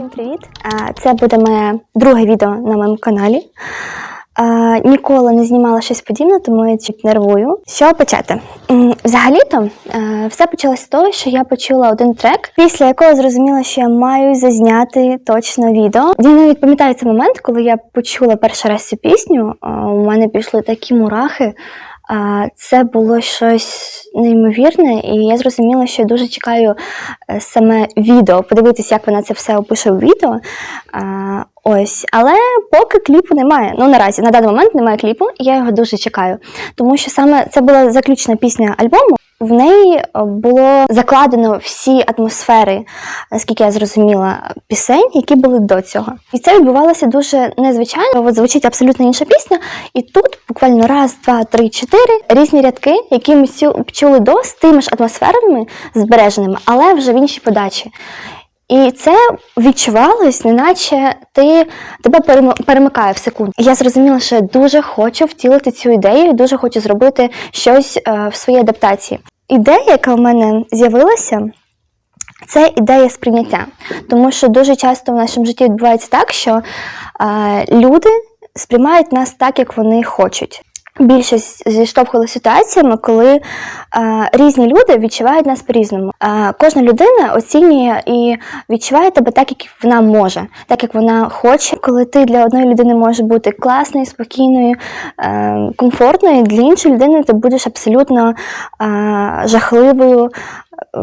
Всім привіт! Це буде моє друге відео на моєму каналі. Ніколи не знімала щось подібне, тому я чуть нервую. Чого почати? Взагалі-то е, все почалося з того, що я почула один трек, після якого зрозуміла, що я маю зазняти точно відео. Я навіть пам'ятаю цей момент, коли я почула перший раз цю пісню. У мене пішли такі мурахи. Це було щось неймовірне, і я зрозуміла, що я дуже чекаю е, саме відео, подивитися, як вона це все опише у відео. Ось, але поки кліпу немає. Ну наразі на даний момент немає кліпу, і я його дуже чекаю. Тому що саме це була заключна пісня альбому. В неї е, було закладено всі атмосфери, наскільки я зрозуміла, пісень, які були до цього. І це відбувалося дуже незвичайно. От звучить абсолютно інша пісня, і тут буквально раз, два, три, чотири різні рядки, які ми чули до з тими ж атмосферами збереженими, але вже в іншій подачі. І це відчувалось, неначе ти тебе перем- перемикає в секунду. Я зрозуміла, що дуже хочу втілити цю ідею, дуже хочу зробити щось е, в своїй адаптації. Ідея, яка в мене з'явилася, це ідея сприйняття. Тому що дуже часто в нашому житті відбувається так, що е, люди сприймають нас так, як вони хочуть. Більшість зіштовхувалися ситуаціями, коли е, різні люди відчувають нас по-різному. Е, кожна людина оцінює і відчуває тебе так, як вона може, так як вона хоче. Коли ти для одної людини можеш бути класною, спокійною, е, комфортною, для іншої людини ти будеш абсолютно е, жахливою, е,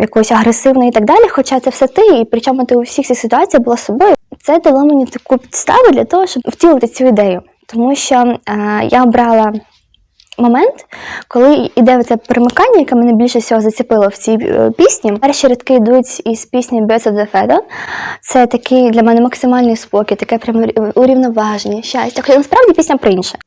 якоюсь агресивною і так далі. Хоча це все ти, і причому ти у всіх цих ситуаціях була собою. Це дало мені таку підставу для того, щоб втілити цю ідею. Тому що е, я обрала момент, коли йде це перемикання, яке мене більше всього зацепило в цій е, пісні. Перші рядки йдуть із пісні Birds of the Feather. Це такий для мене максимальний спокій, таке прямо урівноваження, щастя. Хоча насправді пісня про інше.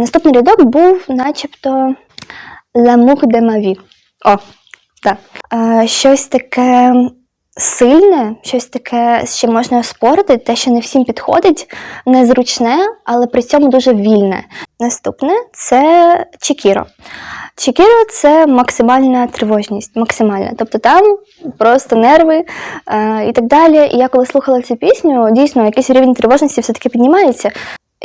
Наступний рядок був, начебто, L'amour de ma vie. О, так. Е, щось таке сильне, щось таке, з чим можна спорити, те, що не всім підходить, незручне, але при цьому дуже вільне. Наступне це Чікіро. Чікіро це максимальна тривожність, максимальна. Тобто там просто нерви е, і так далі. І я коли слухала цю пісню, дійсно якийсь рівень тривожності все-таки піднімається.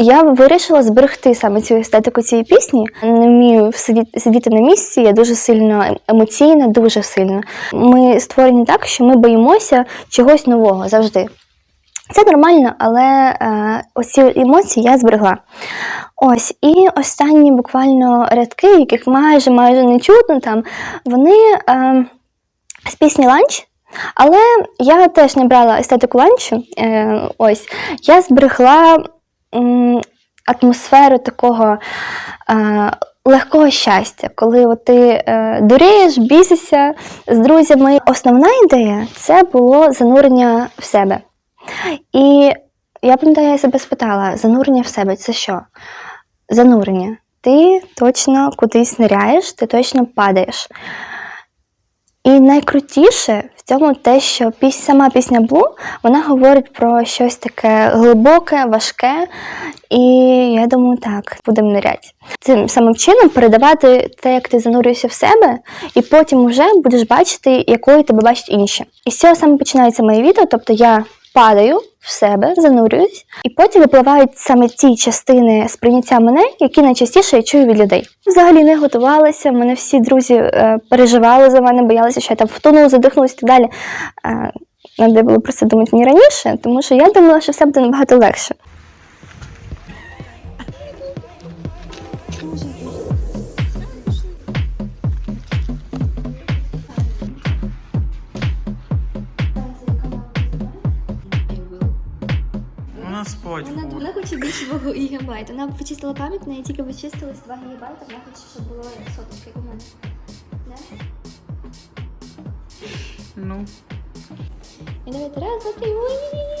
Я вирішила зберегти саме цю естетику цієї пісні. Не вмію сидіти, на місці, я дуже сильно емоційна, дуже сильно. Ми створені так, що ми боїмося чогось нового завжди. Це нормально, але е, оці емоції я зберегла. Ось, і останні буквально рядки, яких майже майже не чутно там, вони е, з пісні ланч. Але я теж не брала естетику ланчу. Е, ось, я зберегла атмосферу такого е, легкого щастя, коли от ти е, дурієш, бісишся з друзями. Основна ідея це було занурення в себе. І я пам'ятаю, я себе спитала: занурення в себе це що? Занурення. Ти точно кудись ниряєш, ти точно падаєш. І найкрутіше в цьому те, що піс, сама пісня Блу, вона говорить про щось таке глибоке, важке, і я думаю, так, будемо ниряти. Цим самим чином передавати те, як ти занурюєшся в себе, і потім вже будеш бачити, якою тебе бачать інші. І з цього саме починається моє відео, тобто я падаю в себе, занурююсь, і потім випливають саме ті частини сприйняття мене, які найчастіше я чую від людей. Взагалі не готувалася, мене всі друзі е, переживали за мене, боялися, що я там втону, задихнусь і так далі. Е, Треба було про це думати мені раніше, тому що я думала, що все буде набагато легше. Вона спать. Вона, хоче більше 2 гігабайт. Вона почистила пам'ять, неї тільки почистилось 2 гігабайта, вона хоче, щоб було соточки, як у мене. Да? Ну. І давайте раз, два, три. уї!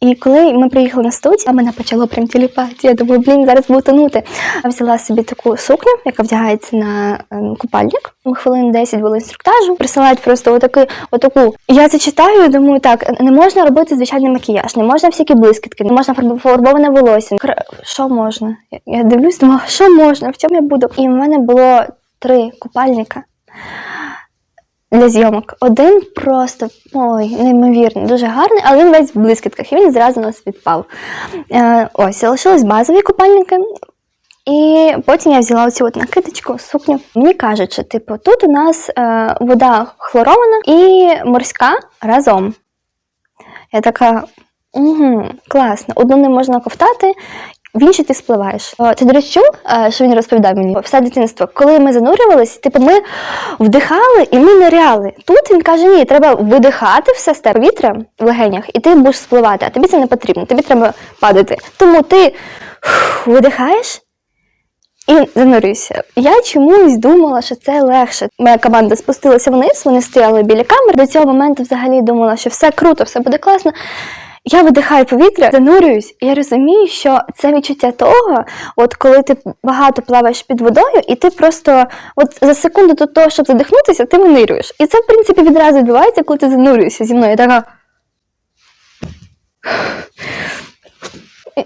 І коли ми приїхали на студію, мене почало прям тіліпати. Я думаю, блін, зараз буду тонути. Я взяла собі таку сукню, яка вдягається на ем, купальник. Хвилин 10 було інструктажу. Присилають просто отаку, отаку. Я це читаю і думаю, так, не можна робити звичайний макіяж, не можна всякі блискітки, не можна фарб- фарбоване волосся. Що можна? Я дивлюсь, думаю, що можна, в чому я буду? І в мене було три купальника. Для зйомок. Один просто ой, неймовірний, дуже гарний, але він весь в блискітках, і він зразу нас відпав. Е, ось, залишились базові купальники. І потім я взяла оцю от накидочку, сукню. Мені кажуть, що типу, тут у нас е, вода хлорована і морська разом. Я така, угу, класно. Одну не можна ковтати, в іншій ти спливаєш. Ти, до речі, е, що він розповідав мені все дитинство. Коли ми занурювались, типу, ми вдихали і ми ниряли. Тут він каже: ні, треба видихати все з тебе повітря в легенях, і ти будеш спливати, а тобі це не потрібно, тобі треба падати. Тому ти видихаєш. І занурюйся. Я чомусь думала, що це легше. Моя команда спустилася вниз, вони стояли біля камер. До цього моменту взагалі думала, що все круто, все буде класно. Я видихаю повітря, занурююсь, і я розумію, що це відчуття того, от коли ти багато плаваєш під водою, і ти просто от за секунду до того, щоб задихнутися, ти винирюєш. І це, в принципі, відразу відбувається, коли ти занурюєшся зі мною. Я така.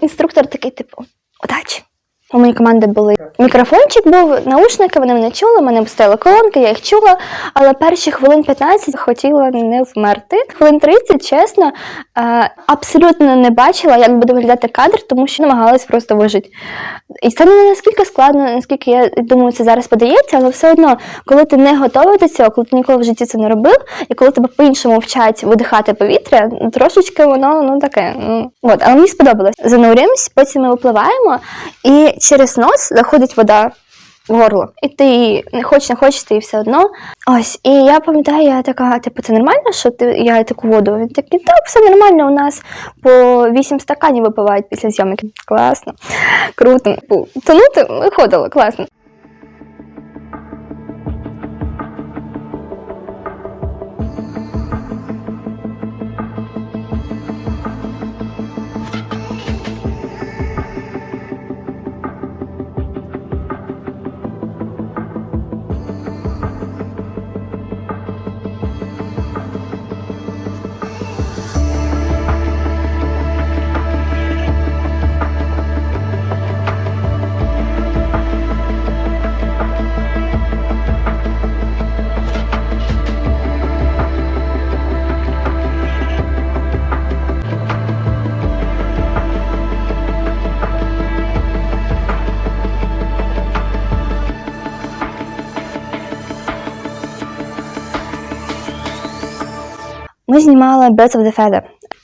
Інструктор такий, типу, удачі. У моєї команди були мікрофончик був, наушники, вони мене чули, мене стояли колонки, я їх чула, але перші хвилин 15 хотіла не вмерти. Хвилин 30, чесно, е, абсолютно не бачила, як буде виглядати кадр, тому що намагалась просто вижити. І це не наскільки складно, наскільки я думаю, це зараз подається, але все одно, коли ти не готовий до цього, коли ти ніколи в житті це не робив, і коли тебе по-іншому вчать видихати повітря, трошечки воно ну таке. Ну, от, але мені сподобалось. Занурюємось, потім ми випливаємо, і через нос заходить вода в горло. І ти не хочеш, не хочеш, ти все одно. Ось, і я пам'ятаю, я така, типу, це нормально, що ти я таку воду? Він такий, так, все нормально, у нас по 8 стаканів випивають після зйомки. Класно, круто. Типу, Тонути виходило, класно. Ми знімали Birds of the Feather.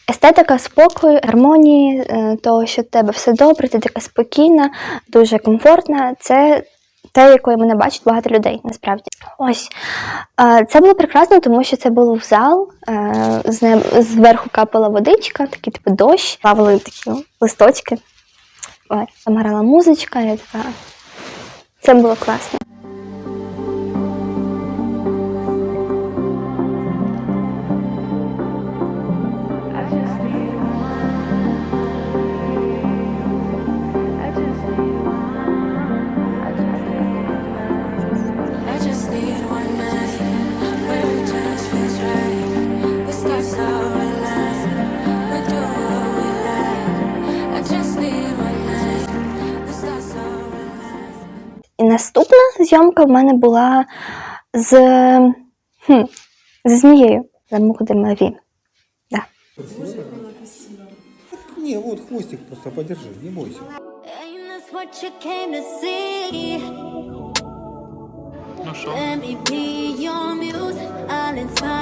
Естетика спокою, гармонії, е, того, що в тебе все добре, ти така спокійна, дуже комфортна. Це те, якою мене бачить багато людей, насправді. Ось це було прекрасно, тому що це був зал, е, зверху капала водичка, такий типу дощ, плавали такі листочки. Там грала музичка, я така. Це було класно. Зйомка в мене була з, хм, з змією. за Маві. Да. Ні, от хвостик просто подержи, не бойся. Ain't this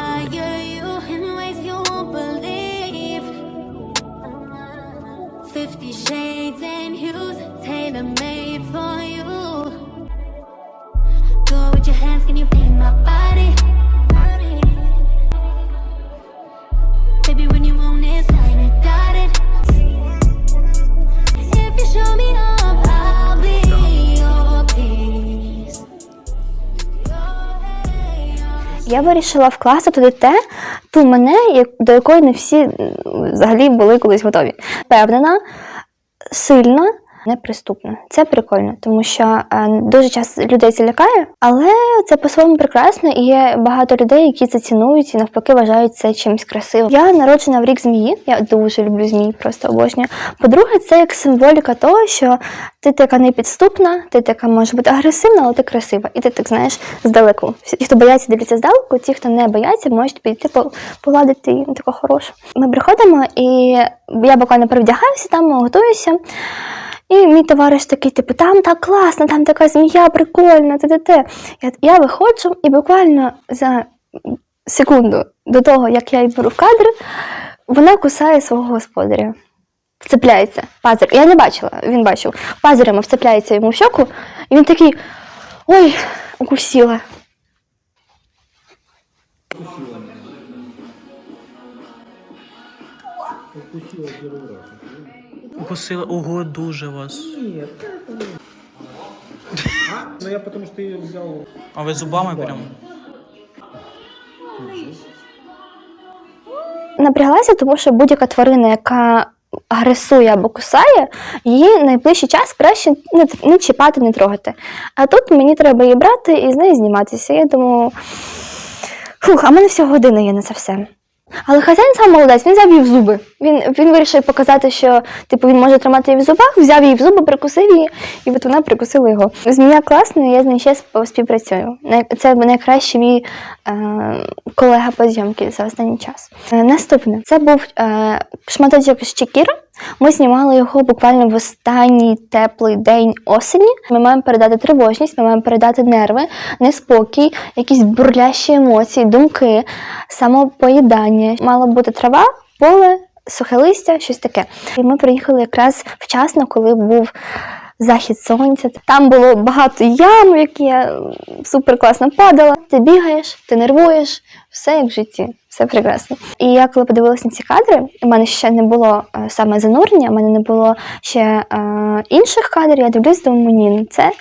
Я вирішила вкласти туди те, ту мене, до якої не всі взагалі були колись готові. Впевнена, сильна, неприступно. Це прикольно, тому що е, дуже часто людей це лякає, але це по-своєму прекрасно, і є багато людей, які це цінують і навпаки вважають це чимось красивим. Я народжена в рік змії. Я дуже люблю змії, просто обожнюю. По-друге, це як символіка того, що ти така непідступна, ти така може бути агресивна, але ти красива. І ти так знаєш здалеку. Всі, хто бояться, дивляться здалеку, ті, хто не бояться, можуть підійти по- погладити і таку хорошу. Ми приходимо, і я буквально перевдягаюся там, готуюся. І мій товариш такий, типу, там так класно, там така змія прикольна, те те. Я, я виходжу і буквально за секунду до того, як я беру в кадр, вона кусає свого господаря. Вцепляється пазир. Я не бачила, він бачив. Пазирями вцепляється йому в щоку, і він такий: ой, укусила. Укусила. Ого, дуже вас. Ну я потому что ее взял. А ви зубами прям? Напряглася, тому що будь-яка тварина, яка агресує або кусає, її найближчий час краще не, не чіпати, не трогати. А тут мені треба її брати і з нею зніматися. Я думаю, фух, а в мене всього година є на це все. Але хазяїн сам молодець, він взяв її в зуби. Він, він вирішив показати, що типу, він може тримати її в зубах, взяв її в зуби, прикусив її, і от вона прикусила його. Змія класна, я з нею ще співпрацюю. Це найкращий мій е, колега по зйомці за останній час. Е, наступне це був е, шматочок з Чекіра. Ми знімали його буквально в останній теплий день осені. Ми маємо передати тривожність, ми маємо передати нерви, неспокій, якісь бурлящі емоції, думки, самопоїдання. Мала бути трава, поле, сухе листя, щось таке. І ми приїхали якраз вчасно, коли був захід сонця. Там було багато ям, в які я супер класно падала. Ти бігаєш, ти нервуєш, все як в житті, все прекрасно. І я коли подивилася на ці кадри, у мене ще не було е, саме занурення, у мене не було ще е, інших кадрів. Я дивлюсь, думаю, ні, ну це,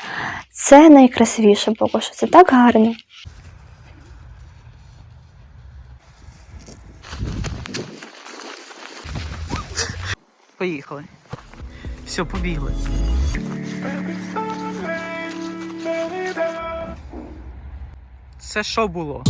це найкрасивіше поки що. Це так гарно. Поїхали. Все, побігли. Це що було?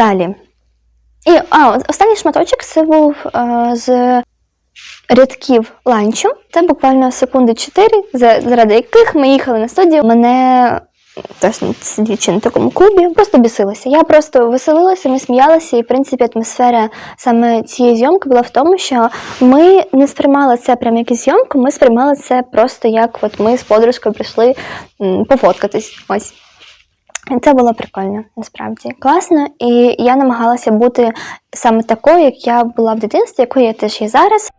Далі. І а, останній шматочок це був е, з рядків ланчу. Це буквально секунди 4, заради яких ми їхали на студію. Мене теж сидячи на такому клубі, просто бісилася. Я просто веселилася, ми сміялися, і в принципі атмосфера саме цієї зйомки була в тому, що ми не сприймали це прям як зйомку, ми сприймали це просто як от ми з подружкою прийшли пофоткатись. Ось. І Це було прикольно, насправді класно. І я намагалася бути саме такою, як я була в дитинстві, якою я теж є зараз.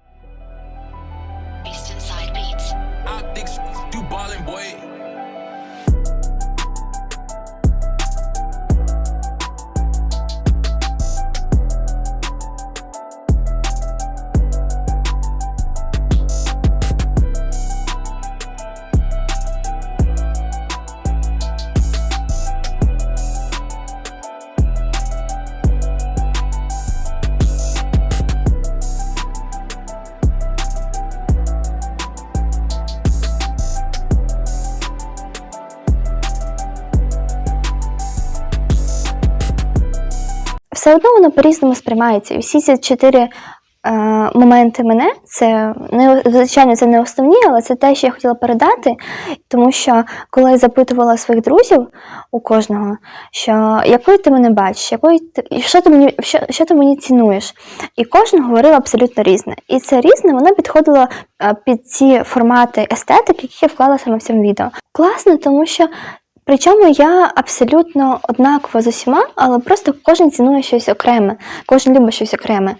Все одно воно по-різному сприймається. І всі ці чотири е, моменти мене, це не звичайно, це не основні, але це те, що я хотіла передати. Тому що коли я запитувала своїх друзів у кожного, що якою ти мене бачиш, якою ти, що ти мені що, що ти мені цінуєш, і кожен говорив абсолютно різне. І це різне воно підходило е, під ці формати естетики, які я вклала саме в цьому відео. Класно, тому що Причому я абсолютно однакова з усіма, але просто кожен цінує щось окреме, кожен любить щось окреме.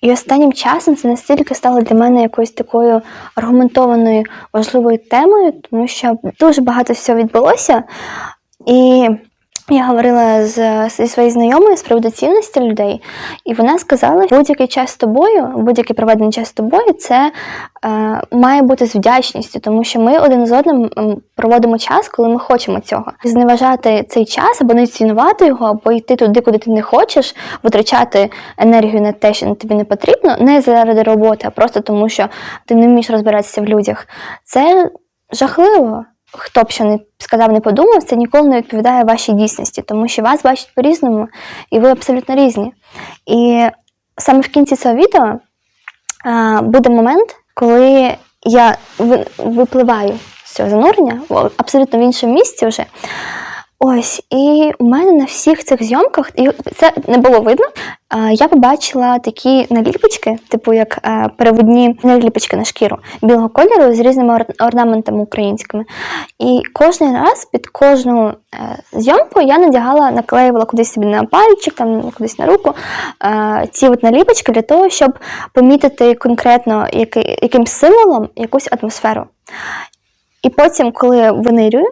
І останнім часом це настільки стало для мене якоюсь такою аргументованою важливою темою, тому що дуже багато всього відбулося. І я говорила з, зі своєю знайомою з приводу цінності людей, і вона сказала, що будь-який час з тобою, будь-який проведений час з тобою, це е, має бути з вдячністю, тому що ми один з одним проводимо час, коли ми хочемо цього. Зневажати цей час або не цінувати його, або йти туди, куди ти не хочеш, витрачати енергію на те, що тобі не потрібно, не заради роботи, а просто тому, що ти не вмієш розбиратися в людях. Це жахливо. Хто б що не сказав, не подумав, це ніколи не відповідає вашій дійсності, тому що вас бачать по-різному, і ви абсолютно різні. І саме в кінці цього відео буде момент, коли я випливаю з цього занурення абсолютно в іншому місці вже. Ось, і у мене на всіх цих зйомках, і це не було видно. Я побачила такі наліпочки, типу як е, переводні наліпочки на шкіру білого кольору з різними орнаментами українськими. І кожен раз під кожну е, зйомку я надягала, наклеювала кудись собі на пальчик, там кудись на руку е, ці от наліпочки для того, щоб помітити конкретно яким символом якусь атмосферу. І потім, коли винирюю,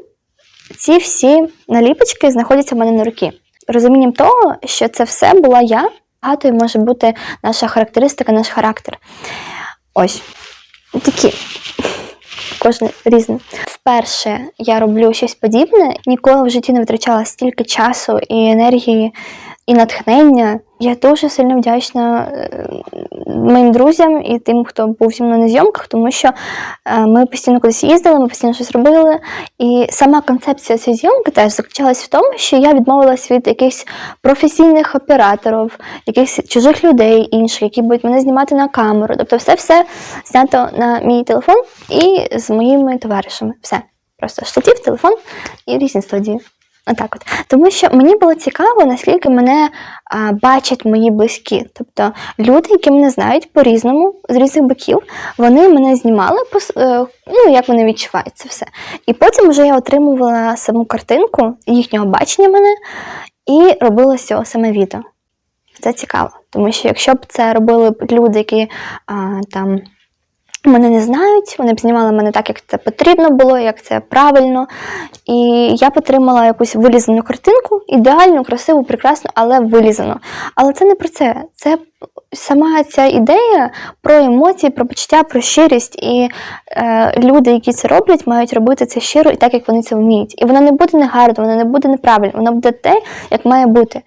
ці всі наліпочки знаходяться в мене на руки. Розумінням того, що це все була я, багатою може бути наша характеристика, наш характер. Ось такі. Кожен різний. Вперше я роблю щось подібне, ніколи в житті не витрачала стільки часу і енергії і натхнення. Я дуже сильно вдячна е, моїм друзям і тим, хто був зі мною на зйомках, тому що е, ми постійно кудись їздили, ми постійно щось робили. І сама концепція цієї зйомки теж заключалась в тому, що я відмовилась від якихось професійних операторів, якихось чужих людей інших, які будуть мене знімати на камеру. Тобто, все все знято на мій телефон і з моїми товаришами. Все. Просто штатів, телефон і різні студії. Отак от. Тому що мені було цікаво, наскільки мене а, бачать мої близькі. Тобто люди, які мене знають по-різному, з різних боків, вони мене знімали, е, ну, як вони відчувають це все. І потім вже я отримувала саму картинку їхнього бачення мене і робила з цього саме відео. Це цікаво. Тому що якщо б це робили люди, які а, там мене не знають, вони б знімали мене так, як це потрібно було, як це правильно. І я отримала якусь вилізану картинку, ідеальну, красиву, прекрасну, але вилізану. Але це не про це. Це сама ця ідея про емоції, про почуття, про щирість. І е, люди, які це роблять, мають робити це щиро і так, як вони це вміють. І воно не буде негарно, воно не буде неправильно, воно буде те, як має бути.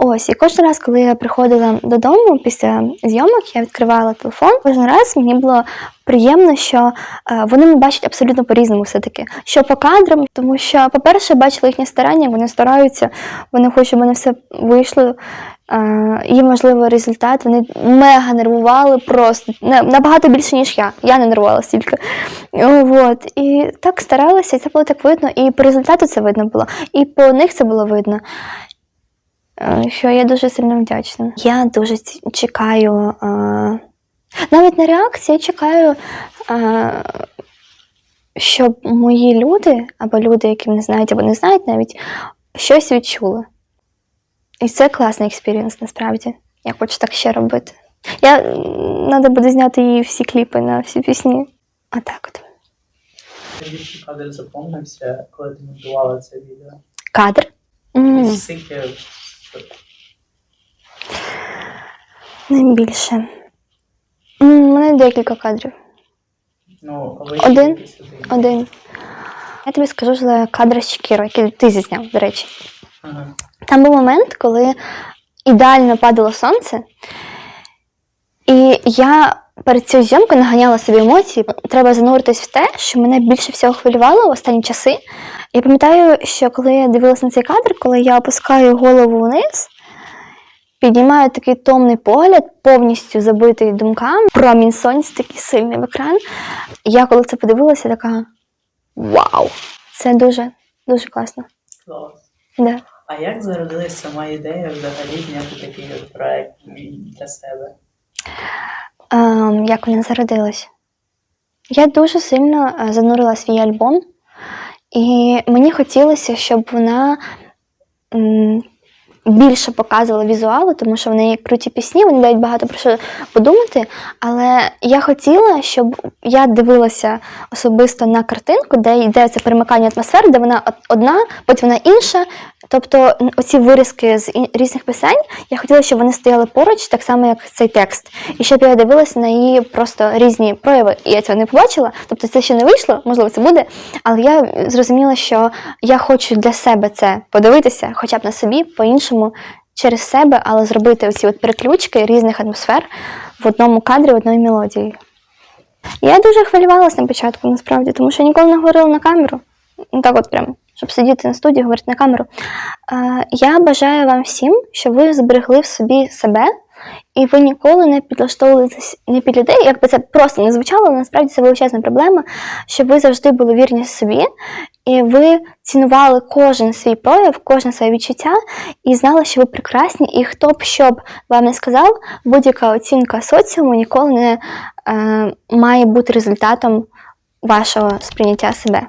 Ось, і кожен раз, коли я приходила додому після зйомок, я відкривала телефон. Кожен раз мені було приємно, що е, вони мене бачать абсолютно по-різному все-таки. Що по кадрам, тому що, по-перше, бачила їхні старання, вони стараються, вони хочуть, щоб мене все вийшло. Е, і, можливо, результат. Вони мега нервували просто набагато більше, ніж я. Я не нервувала стільки. От. І так старалася, і це було так видно. І по результату це видно було, і по них це було видно. Е, що я дуже сильно вдячна. Я дуже чекаю. е, Навіть на реакції я чекаю, е, щоб мої люди, або люди, які мене знають, або не знають навіть, щось відчули. І це класний експірієнс, насправді. Я хочу так ще робити. Я треба буде зняти її всі кліпи на всі пісні. Отак от. Найбільший кадр запомнився, коли ти монтувала це відео. Кадр. Скільки найбільше. У мене декілька кадрів. ну, ви Один. один. Один. Я тобі скажу за кадр з Чікіро, який ти зізняв, до речі. Ага. Там був момент, коли ідеально падало сонце, і я перед цією зйомкою наганяла собі емоції. Треба зануритись в те, що мене більше всього хвилювало в останні часи. Я пам'ятаю, що коли я дивилася на цей кадр, коли я опускаю голову вниз, піднімаю такий томний погляд, повністю забитий думками, промінь сонця такий сильний в екран. Я коли це подивилася, така вау! Це дуже, дуже класно. Клас. Да. А як зародилась сама ідея взагалі зняти такий проект для себе? Ем, як вона зародилась? Я дуже сильно е, занурила свій альбом І мені хотілося, щоб вона більше показувала візуалу, тому що в неї круті пісні, вони дають багато про що подумати. Але я хотіла, щоб я дивилася особисто на картинку, де йде це перемикання атмосфер, де вона одна, потім вона інша. Тобто оці вирізки з різних пісень, я хотіла, щоб вони стояли поруч, так само, як цей текст. І щоб я дивилася на її просто різні прояви, і я цього не побачила. Тобто це ще не вийшло, можливо, це буде. Але я зрозуміла, що я хочу для себе це подивитися, хоча б на собі, по-іншому, через себе, але зробити оці от переключки різних атмосфер в одному кадрі, в одній мелодії. Я дуже хвилювалася на початку, насправді, тому що ніколи не говорила на камеру. Ну так от прям, щоб сидіти на студії, говорити на камеру. Е, я бажаю вам всім, щоб ви зберегли в собі себе, і ви ніколи не підлаштовувалися не під людей, як би це просто не звучало, але насправді це величезна проблема, щоб ви завжди були вірні собі, і ви цінували кожен свій прояв, кожне своє відчуття, і знали, що ви прекрасні, і хто б що б вам не сказав, будь-яка оцінка соціуму ніколи не е, має бути результатом вашого сприйняття себе.